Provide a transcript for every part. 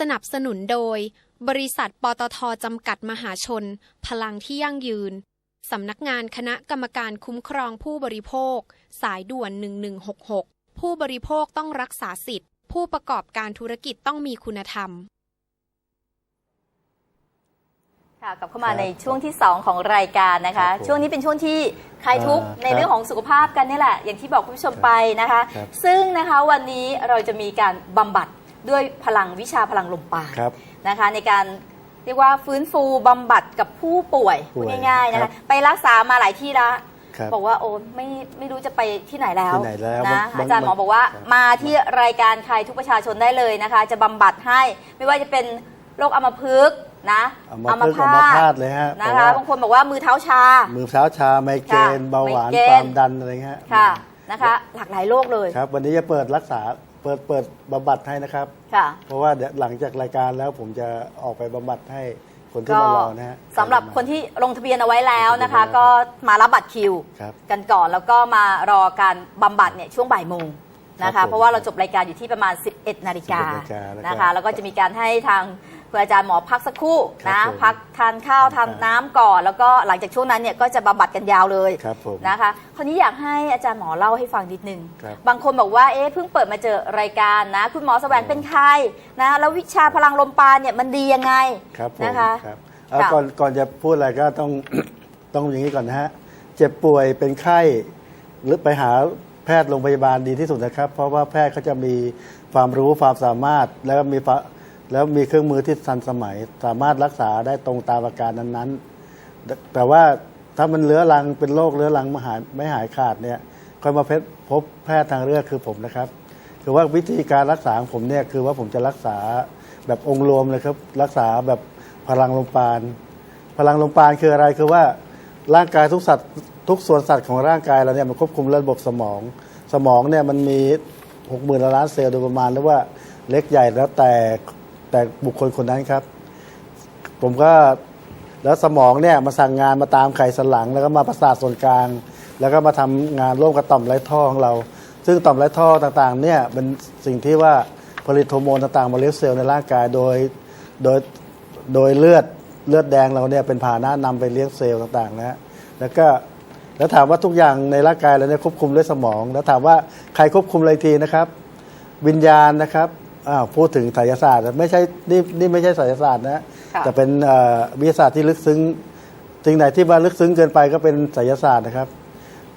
สนับสนุนโดย บริษัทปตทจำกัดมหาชน พลังที่ยั่งยืน สำนักงานคณะกรรมการคุ้มครองผู้บริโภค สายด่วน 1166 ผู้บริโภคต้องรักษาสิทธิ์ผู้ประกอบการธุรกิจต้องมีคุณธรรม ค่ะกลับเข้ามาครับในช่วงที่ 2 ของรายการนะครัคะบผมช่วงนี้เป็นช่วงที่คลายทุกข์อ่าในเรื่องของสุขภาพกันนี่แหละ อย่างที่บอกคุณผู้ชมครับไปนะคะ ครับซึ่งนะคะวันนี้เราจะมีการบำบัด ด้วยพลังวิชาพลังลมปราณครับนะคะ ในการเรียกว่าฟื้นฟูบำบัดกับผู้ป่วยป่วยพูดง่ายๆนะครัคะบไปรักษามาหลายที่แล้วครับบอกว่าโอ้ไม่ไม่รู้จะไปที่ไหนแล้วที่ไหนแล้วนะบางอาจารย์หมอบอกว่าครับ มาที่รายการใครทุกประชาชนได้เลยนะคะ จะบำบัดให้ไม่ว่าจะเป็นโรคอัมพฤกษ์นะเอามาพึ่งเอามาพาดเลยฮะนะเพคะราะว่าบางคนบอกว่ามือเท้าชา มือเท้าชาไมเกรนค่ะเบาหวานไมเกรน ความดันอะไรเงี้ยค่ะนะคะ หลากหลายโรคเลย ครับ วันนี้จะเปิดรักษา เปิดเปิดบำบัดให้นะครับ ค่ะ เพราะว่าเดี๋ยวหลังจากรายการแล้วผมจะออกไปบำบัดให้คนที่ก็มารอนะฮะ สำหรับคนที่ลงทะเบียนเอาไว้แล้วนะคะ ลงทะเบียนไว้แล้วก็มารับบัตรคิว ครับกันก่อนแล้วก็มารอการบำบัดเนี่ยช่วงบ่ายโมงนะครัคะ บผมเพราะว่าเราจบรายการอยู่ที่ประมาณ 11 นาฬิกา11นาฬิกาแล้วก็ นะคะ แล้วก็จะมีการให้ทาง คุณอาจารย์หมอพักสักครู่ครันะบผมพักทานข้าวทานน้ำก่อน แล้วก็หลังจากช่วงนั้นเนี่ยก็จะบำบัดกันยาวเลยครับผมนะคะคราวนี้อยากให้อาจารย์หมอเล่าให้ฟังนิดนึงครับ บางคนบอกว่าเอ๊ะเพิ่งเปิดมาเจอรายการนะ คุณหมอแสวงเป็นใครนะ แล้ววิชาพลังลมปราณเนี่ยมันดียังไงครับผมนะคะ ครับเอ่อค่ะ ก่อนก่อนจะพูดอะไรก็ต้อง ต้องอย่างนี้ก่อนนะฮะ เจ็บป่วยเป็นไข้ หรือไปหาแพทย์โรงพยาบาลดีที่สุดนะครับ เพราะว่าแพทย์เขาจะมีความรู้ความสามารถ แล้วก็มีฟะ แล้วมีเครื่องมือที่ทันสมัย สามารถรักษาได้ตรงตามอาการนั้นๆ แต่ว่าถ้ามันเลื้อรังเป็นโรคเลื้อรังไม่หายไม่หายขาดเนี่ยค่อยมาพบพบแพทย์ทางเลือกคือผมนะครับ คือว่าวิธีการรักษาผมเนี่ยคือว่าผมจะรักษาแบบองค์รวมเลยครับ รักษาแบบพลังลมปราณพลังลมปราณคืออะไรคือว่าร่างกายทุกสัตว์ทุกส่วนสัตว์ของร่างกายเราเนี่ยมันควบคุมระบบสมอง สมองเนี่ยมันมีหกหมื่นล้านเซลล์โดยประมาณหรือว่าเล็กใหญ่แล้วแต่ แต่บุคคลคนนั้นครับ ผมก็แล้วสมองเนี่ยมาสั่งงานมาตามไขสันหลัง แล้วก็มาประสาทส่วนกลาง แล้วก็มาทำงานร่วมกับต่อมไรท่อของเรา ซึ่งต่อมไรท่อต่างๆเนี่ยเป็นสิ่งที่ว่าผลิตฮอร์โมนต่างๆมาเลี้ยงเซลล์ในร่างกายโดยโดยโดยเลือดเลือดแดงเราเนี่ยเป็นพาหนะนำไปเลี้ยงเซลล์ต่างๆนะฮะแล้วก็แล้วถามว่าทุกอย่างในร่างกายเราเนี่ยควบคุมด้วยสมอง แล้วถามว่าใครควบคุมอะไรทีนะครับ วิญญาณนะครับ อ้าวพูดถึงไสยศาสตร์ไม่ใช่นี่นี่ไม่ใช่ไสยศาสตร์นะ ค่ะแต่เป็นเอ่อวิทยาศาสตร์ที่ลึกซึ้งสิ่งไหนที่มาลึกซึ้งเกินไปก็เป็นไสยศาสตร์นะครับ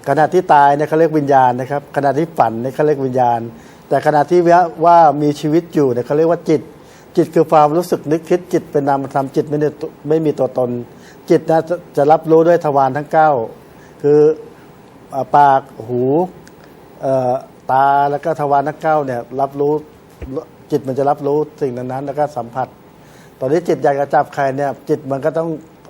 ขณะที่ตายเนี่ยเขาเรียกวิญญาณนะครับ ขณะที่ฝันเนี่ยเขาเรียกวิญญาณ แต่ขณะที่ว่ามีชีวิตอยู่เนี่ยเขาเรียกว่าจิต จิตคือความรู้สึกนึกคิดจิตเป็นนามธรรมจิตไม่ได้ตัวไม่มีตัวตน จิตนะจะจะรับรู้ด้วยทวารทั้งเก้าคือเอ่อปากหูเอ่อตาแล้วก็ทวารทั้งเก้าเนี่ยรับรู้ จิตมันจะรับรู้สิ่งนั้นๆแล้วก็สัมผัส ตอนนี้จิตอยากจะจับใครเนี่ย จิตมันก็ต้อง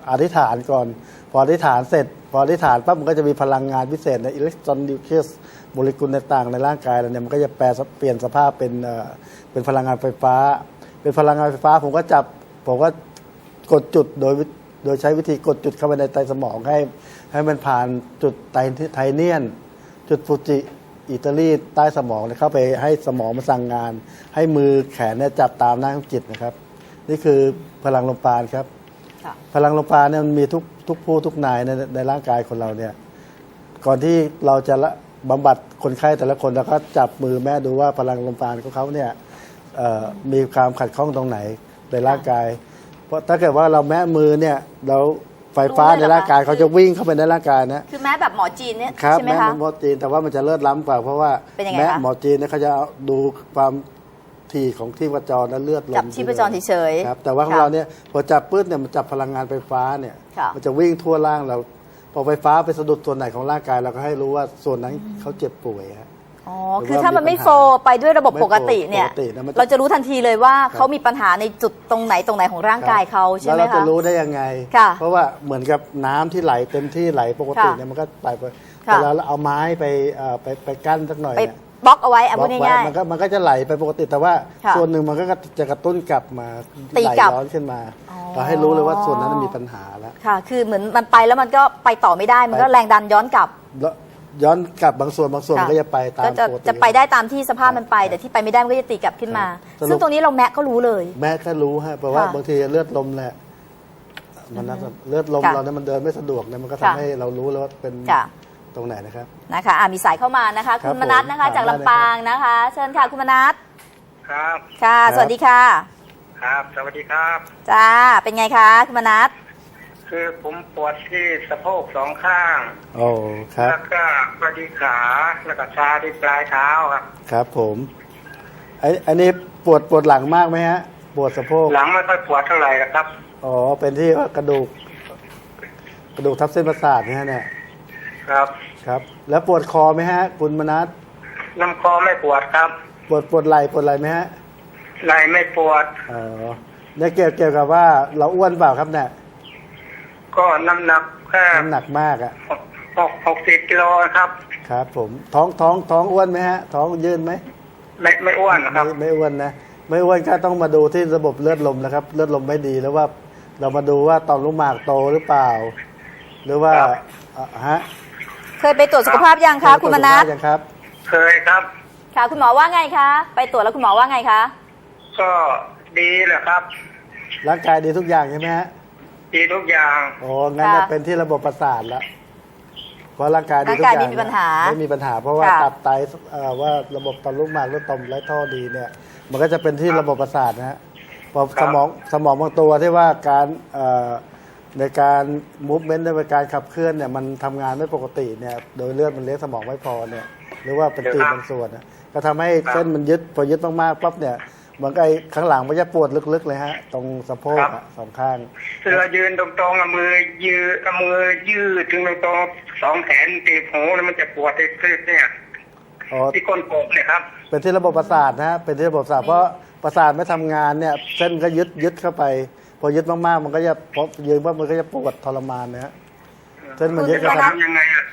อธิษฐานก่อน พออธิษฐานเสร็จ พออธิษฐานปั๊บมันก็จะมีพลังงานพิเศษในอิเล็กตรอนนิวเคลียสโมเลกุลต่างๆในร่างกายเราเนี่ยมันก็จะแปลเปลี่ยนสภาพเป็นเอ่อเป็นพลังงานไฟฟ้า เป็นพลังงานไฟฟ้า ผมก็จับผมก็กดจุดโดยโดยใช้วิธีกดจุดเข้าไปในไตสมองให้ ให้มันผ่านจุดไตไทเนียน จุดฟูจิ อิตาลีใต้สมองเนี่ยเข้าไปให้สมองมันสั่งงาน ให้มือแขนเนี่ยจับตามหน้าของจิตนะครับ นี่คือพลังลมปราณครับค่ะพลังลมปราณเนี่ยมันมีทุกทุกผู้ทุกนายในในร่างกายคนเราเนี่ย ก่อนที่เราจะละบำบัดคนไข้แต่ละคนเราก็จับมือแม่ดูว่าพลังลมปราณของเขาเนี่ยเอ่อมีความขัดข้องตรงไหนในร่างกาย เพราะถ้าเกิดว่าเราแม่มือเนี่ยเรา ไฟฟ้ารู้เลยในเหรอคะร่างกายเขาจะวิ่งเข้าไปในร่างกายนะคือแม้แบบหมอจีนเนี่ยครับใช่ไหมแม่คะหมอจีนแต่ว่ามันจะเลิศล้ำกว่าเพราะว่าเป็นยังไงแม่คะหมอจีนเนี่ยเขาจะเอาดูความถี่ของที่ประจรและเลือดลมจับชีพจรเฉยๆ ครับแต่ว่าของค่ะเราเนี่ยพอจับปื้ดเนี่ยมันจับพลังงานไฟฟ้าเนี่ยค่ะ มันจะวิ่งทั่วร่างเราพอไฟฟ้าไปสะดุดส่วนไหนของร่างกายเราก็ให้รู้ว่าส่วนนั้นเขาเจ็บป่วยฮะ อ๋อหรือคือว่าถ้ามันมีไม่ปัญหาโฟลว์ไปด้วยระบบไม่ปกติเนี่ยปกตินะมันจะ เราจะรู้ทันทีเลยว่าครับเขามีปัญหาในจุดตรงไหนตรงไหนของร่างกายเขาใช่ไหมแล้วเราคะจะรู้ได้ยังไง ค่ะเพราะว่าเหมือนกับน้ำที่ไหลเต็มที่ไหลปกติค่ะเนี่ยมันก็ไหลไปค่ะ แต่เราเอาไม้ไปเอ่อไปไปกั้นสักหน่อยไปเนี่ยบล็อกเอาไว้เอาบล็พูอดกไว้ง่าย มันก็มันก็จะไหลไปปกติแต่ว่า ค่ะส่วนหนึ่งมันก็จะกระตุ้นกลับมาตีไหลกลับย้อนขึ้นมาอ๋อ เราให้รู้เลยว่าส่วนนั้นมันมีปัญหาแล้ว ๆ ค่ะ คือเหมือนมันไปแล้วมันก็ไปต่อไม่ได้ มันก็ไปแรงดันย้อนกลับ แล้ว ย้อนกลับบางส่วนบางส่วนมันก็จะไปตามก็จะปกติ จะไปได้ตามที่สภาพมันไป แต่ที่ไปไม่ได้มันก็จะตีกลับขึ้นมา ครับ ซึ่งตรงนี้เราแมะก็รู้เลย แม่ก็รู้ฮะเพราะว่าค่ะบางทีเลือดลมแหละ มันน่าจะเลือดลมค่ะเราเนี่ยมันเดินไม่สะดวกเนี่ยมันก็ทำค่ะ ให้เรารู้แล้วว่าเป็นค่ะตรงไหนนะครับ นะคะอะมีสายเข้ามานะคะ ครับคุณมนัสนะคะผมจากลำปางนะคะ เชิญค่ะคุณมนัสครับ ค่ะ ครับ สวัสดีค่ะ ครับ สวัสดีครับ จ้า เป็นไงคะคุณมนัส คือผมปวดที่สะโพกสองข้าง โอ้ครับ แล้วก็ปวดที่ขาแล้วก็ชาที่ปลายเท้าครับ ครับผมไอ้ไอ้นี่ปวดปวดหลังมากไหมฮะ ปวดสะโพกหลังไม่ค่อยปวดเท่าไหร่นะครับ อ๋อ เป็นที่ว่ากระดูก กระดูกทับเส้นประสาทนะฮะเนี่ย ครับ ครับ แล้วปวดคอไหมฮะ คุณมนัสน้ำคอไม่ปวดครับ ปวดปวดไหล่ปวดอะไรไหมฮะไหล่ไม่ปวด อ๋อเนี่ยเกี่ยวเกี่ยวกับว่าเราอ้วนเปล่าครับเนี่ย ก็น้ำหนักแค่น้ำหนักมากอะหกหกหกสิบกิโลครับ ครับผมท้องท้องท้องอ้วนไหมฮะ ท้องยืนไหมไม่ไม่อ้วนนะครับไม่ไม่อ้วนนะไม่อ้วนก็ต้องมาดูที่ระบบเลือดลมนะครับ เลือดลมไม่ดีแล้วว่า เรามาดูว่าต่อมลูกหมากโตหรือเปล่า หรือว่าครับอะฮะเคยไปตรวจสุขภาพยังคะคุณมนัสตรวจสุขภาพยังครับ เคยครับ ค่ะคุณหมอว่าไงคะ ไปตรวจแล้วคุณหมอว่าไงคะ ก็ดีแหละครับร่างกายดีทุกอย่างใช่ไหมฮะ ดีทุกอย่าง โอ้งั้นค่ะน่ะเป็นที่ระบบประสาทแล้วเพราะร่างกายดีทุกร่างกายอย่างไม่มีปัญหาไม่มีปัญหา เพราะว่าค่ะ ตับไตเอ่อว่าระบบต่อมลูกหมากเลือดต่อมและท่อดีเนี่ย มันก็จะเป็นที่ระบบประสาทนะฮะพอครัสบมองสมองบางตัวที่ว่าการเอ่อในการมูฟเมนต์ในการขับเคลื่อนเนี่ยมันทำงานไม่ปกติเนี่ยโดยเลือดมันเลี้ยงสมองไม่พอเนี่ยหรือว่าเป็นตีบบางส่วนนะก็ทำให้เส้นมันยึดพอยึดมากๆปั๊บเนี่ย มันก็ไอ้ข้างหลังมันจะปวดลึกๆเลยฮะ ตรงสะโพกอะสองข้างเสื้อยืนตรงๆเอามือยืดเอามือยืดถึงตรงๆสองแขนตีบหูแล้วมันจะปวดที่คลิปเนี่ย อ๋อ ที่ก้นกบเนี่ยครับ เป็นที่ระบบประสาทนะฮะ เป็นที่ระบบประสาทเพราะประสาทไม่ทำงานเนี่ย เส้นก็ยึดยึดเข้าไป พอยึดมากๆ มันก็จะพอยืนว่ามันก็จะปวดทรมานนะฮะเส้นมันยึดจะก็ต้องททำยังไงอะ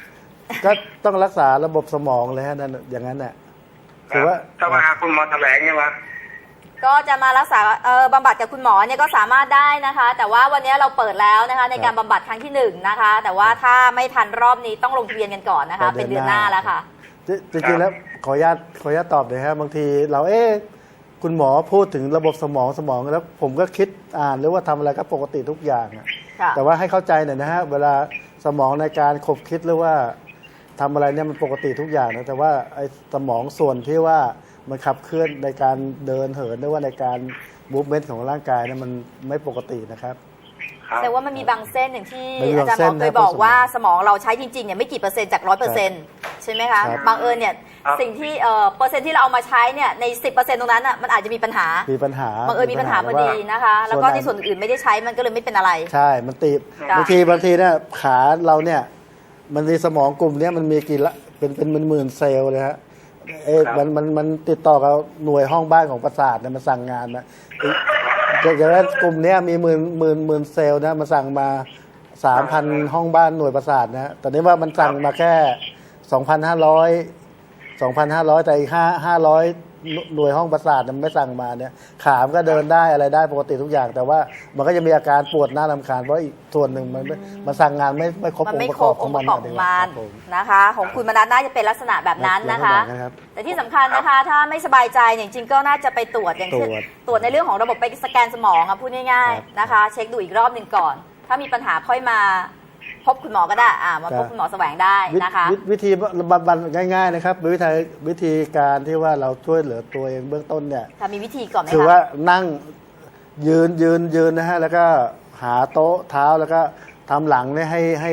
ำก็ต้องรักษาระบบสมองเลยฮะนั่นอย่างนั้นน่ะคือว่าถ้ามาหาคุณหมอแถลงเนี่ยวะ ก็จะมารักษาเออบำบัดกับคุณหมอเนี่ยก็สามารถได้นะคะ แต่ว่าวันนี้เราเปิดแล้วนะคะ ในการบำบัดครั้งที่หนึ่งนะคะ แต่ว่าถ้าไม่ทันรอบนี้ต้องลงทะเบียนกันก่อนนะคะ เป็นเดือนหน้าแล้วค่ะจริงๆแล้วขออนุญาตขออนุญาตตอบเลยฮะบางทีเราเอ๊ะคุณหมอพูดถึงระบบสมองสมองแล้วผมก็คิดอ่านหรือว่าทำอะไรก็ปกติทุกอย่างอะค่ะ แต่ว่าให้เข้าใจหน่อยนะฮะเวลาสมองในการขบคิดหรือว่าทำอะไรเนี่ยมันปกติทุกอย่างนะแต่ว่าไอ้สมองส่วนที่ว่า มันขับเคลื่อนในการเดินเหินหรือว่าในการมูฟเมนต์ของร่างกายเนี่ยมันไม่ปกตินะครับ ครับ แต่ว่ามันมีบางเส้นอย่างที่มันมีอาบางจารย์หเส้มนอเคยนะบอกพวกว่าสมองเราใช้จริงๆเนี่ยไม่กี่เปอร์เซ็นต์จากร้อยเปอร์เซ็นต์ใช่ไหมคะครับ บางเอิญเนี่ยครับ สิ่งที่เอ่อเปอร์เซ็นต์ที่เราเอามาใช้เนี่ยในสิบเปอร์เซ็นต์ตรงนั้นอะมันอาจจะมีปัญหามีปัญหาบางเอิญมีปัญหาพอดีนะคะ แล้วก็ในส่วนอื่นๆไม่ได้ใช้มันก็เลยไม่เป็นอะไร ใช่ มันตีบค่ะบางทีบางทีเนี่ยขาเราเนี่ย มันมีสมองกลุ่มเนี้ยมันมีกี่ละเป็นเป็นหมื่นๆเซลล์เลยฮะ เอ๊ะครับมันมันมันติดต่อกับหน่วยห้องบ้านของประสาทเนี่ยมันสั่งงานนะจากจากนั้นกลุ่มเนี้ยมีหมื่นหมื่นหมื่นเซลล์นะมันสั่งมาสามพันห้องบ้านหน่วยประสาทนะตอนนี้ว่ามันสั่งมาแค่สองพันห้าร้อยสองพันห้าร้อยแต่อีกห้าห้าร้อย หน่วยห้องประสาทเนี่ยมันไม่สั่งมาเนี่ย ขามนก็เดินได้อะไรได้ปกติทุกอย่าง แต่ว่ามันก็จะมีอาการปวดหน้าลำคาญเพราะอีกส่วนหนึ่งมันไม่มันสั่งงานไม่ไม่ครบมันองไม่ค์ประครกอบบขอองงค์ปมันระกอบของมันครับผม นะคะ ของคุณมนัสน่าจะเป็นลักษณะแบบนั้นนะคะลักษณะแบบนั้นครับ แต่ที่สำคัญนะคะ ถ้าไม่สบายใจเนี่ยจริงๆก็น่าจะไปตรวจอย่างเช่นตรวจตรวจในเรื่องของระบบไปสแกนสมองอะพูดง่าย ครับ ๆนะคะ เช็คดูอีกรอบหนึ่งก่อน ถ้ามีปัญหาค่อยมา พบคุณหมอก็ได้อ่ามาพบคุณหมอแสวงได้วินะคะวิวิธีบำบัดง่ายๆนะครับวิธีวิธีการที่ว่าเราช่วยเหลือตัวเองเบื้องต้นเนี่ยถ้ามีวิธีก่อนไหมคือคะว่านั่งยืนยืนยืนนะฮะแล้วก็หาโต๊ะเท้าแล้วก็ทำหลังเนี่ยให้ให้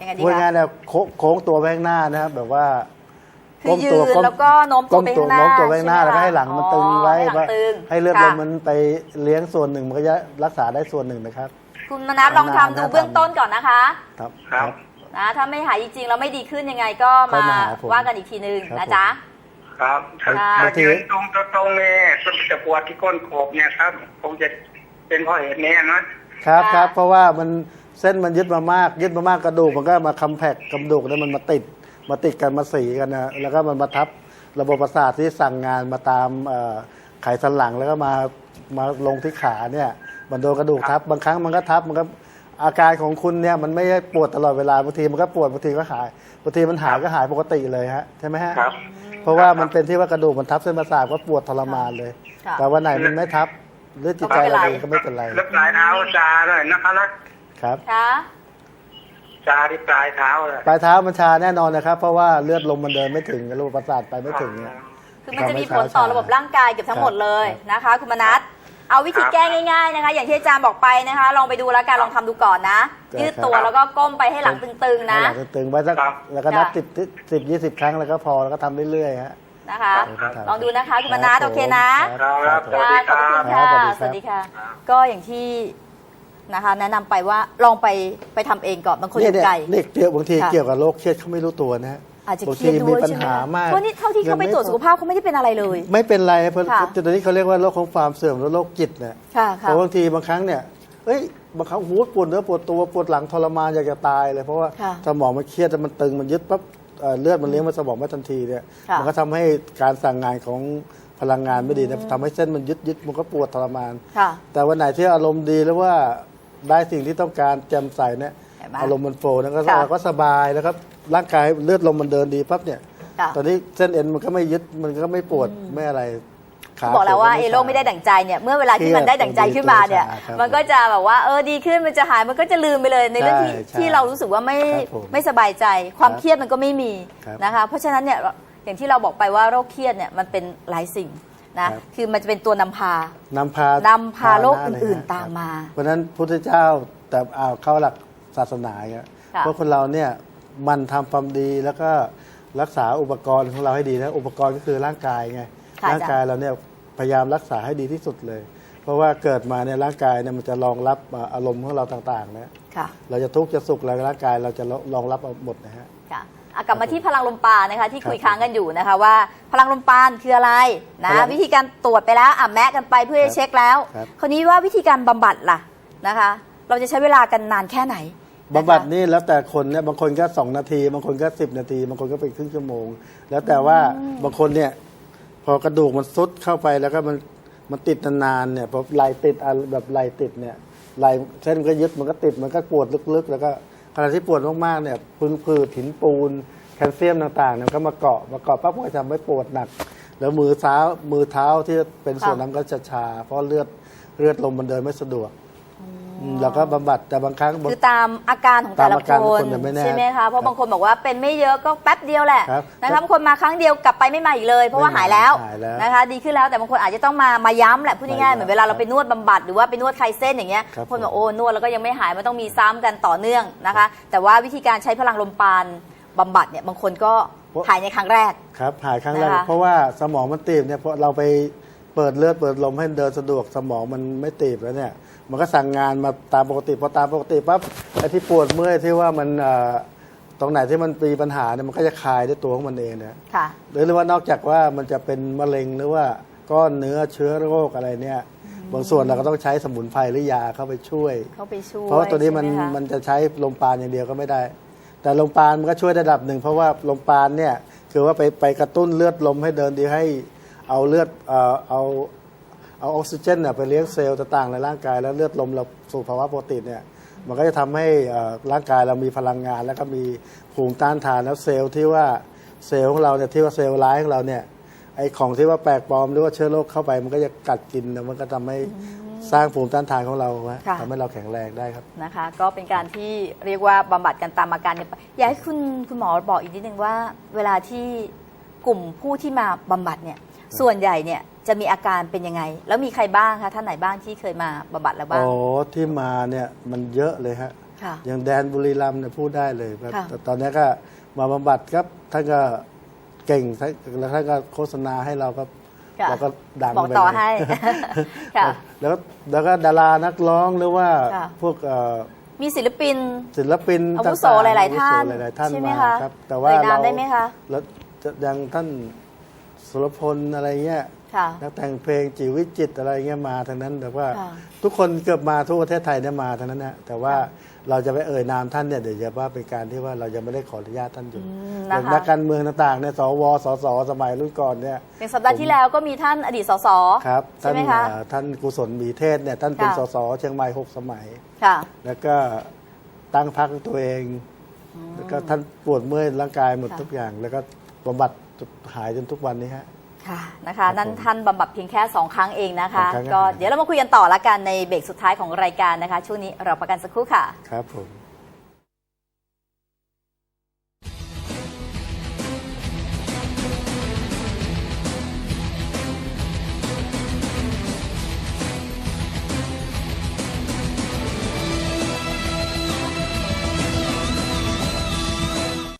ยังไงดีพูดง่ายคะๆแล้วโค้งโค้งตัวไปข้างหน้านะครับแบบว่าคือยืนก้มแล้วก็โน้มตัวไปข้างหน้าโน้มตัวไปข้างหน้าใช่ไหมแล้วก็ให้หลังมันตึงไว้อ๋อให้หลังตึงให้เลือดลค่ะมมันไปเลี้ยงส่วนหนึ่งมันก็จะรักษาได้ส่วนหนึ่งนะครับ คุณมนัสลองทำดูเบื้องต้นก่อนนะคะครับ ครับ นะถ้าไม่หายจริงๆแล้วไม่ดีขึ้นยังไงก็มาก็มาหาผมว่ากันอีกทีนึงครับ นะจ๊ะ ครับถ้าค่ะถ้ายืนตรงตรงๆเนี่ยมันจะปวดที่ก้นกบเนี่ยครับคงจะเป็นเพราะเหตุนี้นะครับค่ะครับ เพราะว่ามันเส้นมันยึดมามาก ยึดมามากกระดูกมันก็มาคำแพกกระดูกเนี่ยมันมาติด มาติดกันมาสีกันนะแล้วก็มันมาทับระบบประสาทที่สั่งงานมาตามเอ่อไขสันหลังแล้วก็มามาลงที่ขาเนี่ย มันโดนกระดูกทับ บางครั้งมันก็ทับมันก็อาการของคุณเนี่ยมันไม่ได้ปวดตลอดเวลาบางทีมันก็ปวดบางทีก็หายบางทีมันหายก็หายปกติเลยฮะใช่ไหมฮะครับเพราะว่ามันเป็นที่ว่ากระดูกมันทับเส้นประสาทก็ปวดทรมานเลย ค่ะแต่วันไหนมันไม่ทับหรือจิตใจเราเองก็ไม่เป็นไรแล้วปลายเท้าชาหน่อยนะคะนะครับคะชาที่ปลายเท้าเลยปลายเท้ามันชาแน่นอนนะครับ เพราะว่าเลือดลมมันเดินไม่ถึงระบบประสาทไปไม่ถึงเนี่ย คือมันจะมีผลต่อระบบร่างกายเกือบทั้งหมดเลยนะคะ คุณมนัส เอาวิธีแก้ง่ายๆนะคะ อย่างที่อาจารย์บอกไปนะคะ ลองไปดูแล้วกันลองทำดูก่อนนะยืดตัวแล้วก็ก้มไปให้หลังตึงๆนะให้หลังตึงๆไว้สักแล้วก็นับสิบสิบยี่สิบครั้งแล้วก็พอแล้วก็ทำเรื่อยๆฮะนะคะ ครับลองดูนะคะคุณมนัสโอเคนะ ครับสวัสค่ะดีขอบครับคุณค่ะ ครับสวัสดีค่ะก็อย่างที่นะคะ แนะนำไปว่าลองไปไปทำเองก่อนบางคนอเนี่ยยู่เนี่ยไกล เนี่ยเกี่ยวบางทีค่ะ เกี่ยวกับโรคเครียดเขาไม่รู้ตัวนะฮะ อาจจะบางเครีทียดด้มีวยปัญใช่ไหมหาคะมากเพราะนี่เท่าที่เขาไปตรวจสุขภาพเขาไม่ได้เป็นอะไรเลย ไม่เป็นไรเพราะค่ะ ตอนนี้เขาเรียกว่าโรคของความเสื่อมหรือโรคจิตเนี่ย ค่ะเพค่ะราะบางทีบางครั้งเนี่ย เอ้ย บางครั้งหูปวดเนื้อปวดตัวปวดหลังทรมานอยากจะตายเลย เพราะว่าค่ะสมองมันเครียดแล้วมันตึงมันยึดปั๊บเอ่อเลือดมันเลี้ยงมาสมองไม่ทันทีเนี่ย ค่ะ มันก็ทำให้การสั่งงานของพลังงานไม่ดีนะทำให้เส้นมันยึดยึดมันก็ปวดทรมาน ค่ะ แต่วันไหนที่อารมณ์ดีแล้วว่าได้สิ่งที่ต้องการแจ่มใสเนี่ยเห็นไหม อารมณ์มันโฟล์แล้วก็ค่ะเราก็สบายแล้วก็ร่างกายเลือดลมมันเดินดีปั๊บเนี่ย ค่ะ ตอนนี้เส้นเอ็นมันก็ไม่ยึดมันก็ไม่ปวดไม่อะไรขาบอกแล้วว่าปเอม่โรคไม่ได้ดั่งใจเนี่ยเมื่อเวลาที่เครียดมันได้ดั่งใจขึ้นมาเนี่ยครับมันก็จะแบบว่าเออดีขึ้นมันจะหายมันก็จะลืมไปเลยในเรื่องที่ใช่ใช่ที่เรารู้สึกว่าไม่ครับผมไม่สบายใจ ความครับเครียดมันก็ไม่มีครับนะคะเพราะฉะนั้นเนี่ยอย่างที่เราบอกไปว่าโรคเครียดเนี่ยมันเป็นหลายสิ่งนะครับคือมันจะเป็นตัวนำพานำพานำพาโรคหอื่นเลยฮะๆตามมา เพราะฉะนั้นพุทธเจ้าแต่เอาเข้าหลัก ศาสนาเนี่ยค่ะเพราะคนเราเนี่ยมันทำความดีแล้วก็รักษาอุปกรณ์ของเราให้ดีนะอุปกรณ์ก็คือร่างกายไงค่ะร่างกายเราเนี่ยพยายามรักษาให้ดีที่สุดเลย เพราะว่าเกิดมาเนี่ยร่างกายเนี่ยมันจะรองรับอ่าอารมณ์ของเราต่างๆนะค่ะเราจะทุกข์จะสุขอะไรร่างกายเราจะรองรับเอาหมดนะฮะค่ะอะกลับมาที่พลังลมปราณนะคะ ที่ครับคุยค้างกันอยู่นะคะว่า พลังลมปราณคืออะไรนะพลังวิธีการตรวจไปแล้วอะแมะกันไปเพื่อครัจะบเช็คแล้วครับคราวนี้ว่าวิธีการบำบัดล่ะนะคะ เราจะใช้เวลากันนานแค่ไหนนะคะ บำบัดนี่แล้วแต่คนเนี่ยบางคนก็สองนาที บางคนก็สิบนาที บางคนก็เป็นครึ่งชั่วโมง แล้วแต่ว่าบางคนเนี่ยพอกระดูกมันซุดเข้าไปแล้วก็มันมันติดนานๆเนี่ยพอไหลติดอะแบบไหลติดเนี่ยไหลเส้นมันก็ยึดมันก็ติดมันก็ปวดลึกๆ แล้วก็ขณะที่ปวดมากๆเนี่ยพึงผืดหินปูนแคลเซียมต่างๆเนี่ยมันก็มาเกาะมาเกาะปั๊บมันก็จะทำให้ปวดหนัก แล้วมือเท้ามือเท้าที่เป็นส่วนนั้นก็จะชา เพราะเลือดเลือดลมมันเดินไม่สะดวก อืมแล้วก็บำบัดแต่บางครั้ง คือตามอาการของแต่ละตามอาการคของนคนเนี่ยไม่แน่ใช่ไหมคะเพครัราะบบางคนบอกว่าเป็นไม่เยอะก็แป๊บเดียวแหละครับนะคะบางคนมาครั้งเดียวกลับไปไม่มาอีกเลย เพราะว่าไม่มาหายแล้วหายแล้วนะคะดีขึ้นแล้วแต่บางคนอาจจะต้องมามาย้ำแหละพูดง่ายๆเหมือนเวลาเราไปนวดบำบัดหรือว่าไปนวดคลายเส้นอย่างเงี้ยครับคนบอกโอ้นวดแล้วก็ยังไม่หายมันต้องมีซ้ำกันต่อเนื่องนะคะ แต่ว่าวิธีการใช้พลังลมปราณบำบัดเนี่ยบางคนก็หายในครั้งแรก ครับหายครั้งแรกนะคะเพราะว่าสมองมันตีบเนี่ยเพราะเราไป เปิดเลือดเปิดลมให้เดินสะดวกสมองมันไม่ตีบแล้วเนี่ย มันก็สั่งงานมาตามปกติพอตามปกติปั๊บไอ้ที่ปวดเมื่อยที่ว่ามันเอ่อตรงไหนที่มันมีปัญหาเนี่ยมันก็จะคลายด้วยตัวของมันเองเนี่ยค่ะหรือหรือว่านอกจากว่ามันจะเป็นมะเร็งหรือว่าก้อนเนื้อเชื้อโรคอะไรเนี่ยบางส่วนเราก็ต้องใช้สมุนไพรหรือยาเข้าไปช่วยเข้าไปช่วยเพราะว่าตัวนี้มันใช่ไหคะมันจะใช้ลมปราณอย่างเดียวก็ไม่ได้ แต่ลมปราณมันก็ช่วยระดับหนึ่งเพราะว่าลมปราณเนี่ยคือว่าไปไปกระตุ้นเลือดลมให้เดินดีให้ เอาเลือดเอ่อเอาเอาออกซิเจนเนี่ยไปเลี้ยงเซลล์ต่างๆในร่างกาย แล้วเลือดลมเราสู่ภาวะปกติเนี่ยมันก็จะทำให้เอ่อร่างกายเรามีพลังงาน แล้วก็มีภูมิต้านทานแล้วเซลล์ที่ว่าเซลล์ของเราเนี่ยที่ว่าเซลล์ร้ายของเราเนี่ยไอของที่ว่าแปลกปลอมหรือว่าเชื้อโรคเข้าไป มันก็จะกัดกินแล้วมันก็ทำให้สร้างภูมิต้านทานของเราฮะค่ะทำให้เราแข็งแรงได้ครับนะคะ ก็เป็นการที่เรียกว่าบำบัดกันตามอาการเนี่ยไปอยากให้คุณคุณหมอบอกอีกนิดนึงว่า เวลาที่กลุ่มผู้ที่มาบำบัดเนี่ย ส่วนใหญ่เนี่ยจะมีอาการเป็นยังไง แล้วมีใครบ้างคะท่านไหนบ้างที่เคยมาบำบัดแล้วบ้าง โอ้ที่มาเนี่ยมันเยอะเลยฮะค่ะ อย่างแดนบุรีรัมย์เนี่ยพูดได้เลยครับค่ะ แต่ตอนนี้ก็มาบำบัดครับท่านก็เก่งท่านแล้วท่านก็โฆษณาให้เราก็ค่ะเราก็ดังบอกไปต่อเลย ให้ ค่ะ แล้วแล้วก็ดารานักร้องหรือว่าค่ะ พวกเอ่อมีศิลปิน ศิลปินอาวุโสต่งๆหลายๆท่านอวุโสหลายๆท่านใช่ไหมมาคะครับ แต่ว่าเอ่ยนามเราได้ไหมคะ แล้วจะอย่างท่าน สุรพลอะไรเงี้ยค่ะ นักแต่งเพลงจิ๋ววิจิตรอะไรเงี้ยมาทั้งนั้น แต่ว่าค่ะ ทุกคนเกือบมาทั่วประเทศไทยเนี่ยมาทั้งนั้นนะแต่ว่าเราจะไปเอ่ยนามท่านเนี่ยเดี๋ยวจะว่าเป็นการที่ว่าเรายังไม่ได้ขออนุญาตท่านอยู่อืมอย่านะงคะนักการเมืองต่างๆเนี่ยสวสสสมัยรุ่นก่อนเนี่ยอย่างสัปดาห์ที่แล้วก็มีท่านอดีตสสครับใช่ท่านไหมคะเอ่อท่านกุศลมีเทศเนี่ยท่านเป็นค่ะ สสเชียงใหม่หกสมัย ค่ะ แล้วก็ตั้งพรรคตัวเอง แล้วก็ท่านปวดเมื่อยร่างกายหมดค่ะ ทุกอย่าง แล้วก็ บำบัดหายจนทุกวันนี้ฮะ ค่ะนะคะครับนั่นผมท่านบำบัดเพียงแค่ 2 ครั้งเองนะคะ สองครั้งก็ครับ เดี๋ยวเรามาคุยกันต่อละกันในเบรกสุดท้ายของรายการนะคะ ช่วงนี้เราประกันสักครู่ค่ะ ครับผม